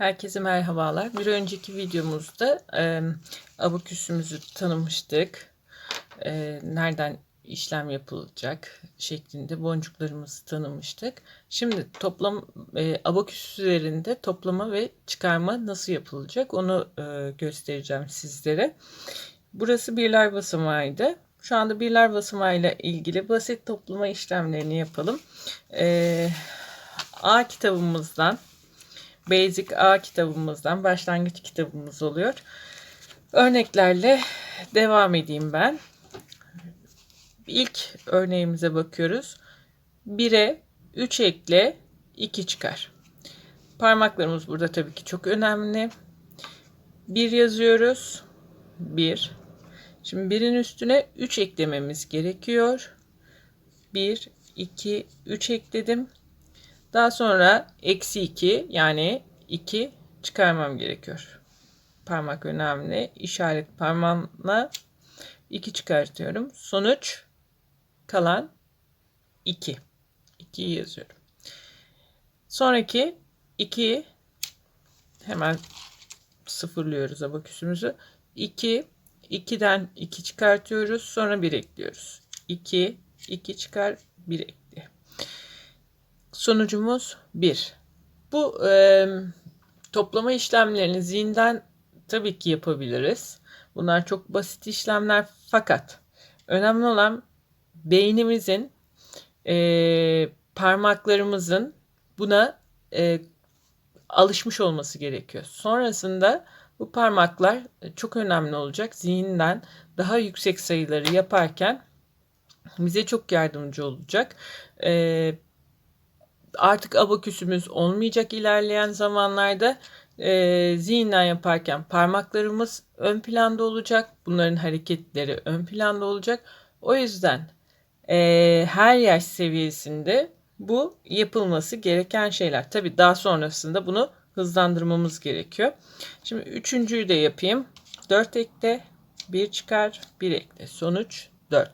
Herkese merhabalar. Bir önceki videomuzda e, abaküsümüzü tanımıştık. E, nereden işlem yapılacak şeklinde boncuklarımızı tanımıştık. Şimdi toplam e, abaküs üzerinde toplama ve çıkarma nasıl yapılacak onu e, göstereceğim sizlere. Burası birler basamağıydı. Şu anda birler basamağıyla ilgili basit toplama işlemlerini yapalım. E, A kitabımızdan Basic A kitabımızdan başlangıç kitabımız oluyor. Örneklerle devam edeyim ben. İlk örneğimize bakıyoruz. 1'e 3 ekle 2 çıkar. Parmaklarımız burada tabii ki çok önemli. 1 yazıyoruz. 1. Şimdi birin üstüne 3 eklememiz gerekiyor. 1, 2, 3 ekledim. Daha sonra eksi 2 yani 2 çıkarmam gerekiyor. Parmak önemli. İşaret parmağımla 2 çıkartıyorum. Sonuç kalan 2. 2'yi yazıyorum. Sonraki 2 hemen sıfırlıyoruz abaküsümüzü. 2 2'den 2 çıkartıyoruz. Sonra 1 ekliyoruz. 2 2 çıkar 1 ekle. Sonucumuz 1. Bu e, toplama işlemlerini zihinden tabii ki yapabiliriz. Bunlar çok basit işlemler fakat önemli olan beynimizin e, parmaklarımızın buna e, alışmış olması gerekiyor. Sonrasında bu parmaklar çok önemli olacak. Zihinden daha yüksek sayıları yaparken bize çok yardımcı olacak. E, artık abaküsümüz olmayacak ilerleyen zamanlarda e, zihinden yaparken parmaklarımız ön planda olacak. Bunların hareketleri ön planda olacak. O yüzden e, her yaş seviyesinde bu yapılması gereken şeyler. Tabii daha sonrasında bunu hızlandırmamız gerekiyor. Şimdi üçüncüyü de yapayım. 4 ekle, 1 çıkar, 1 ekle. Sonuç 4.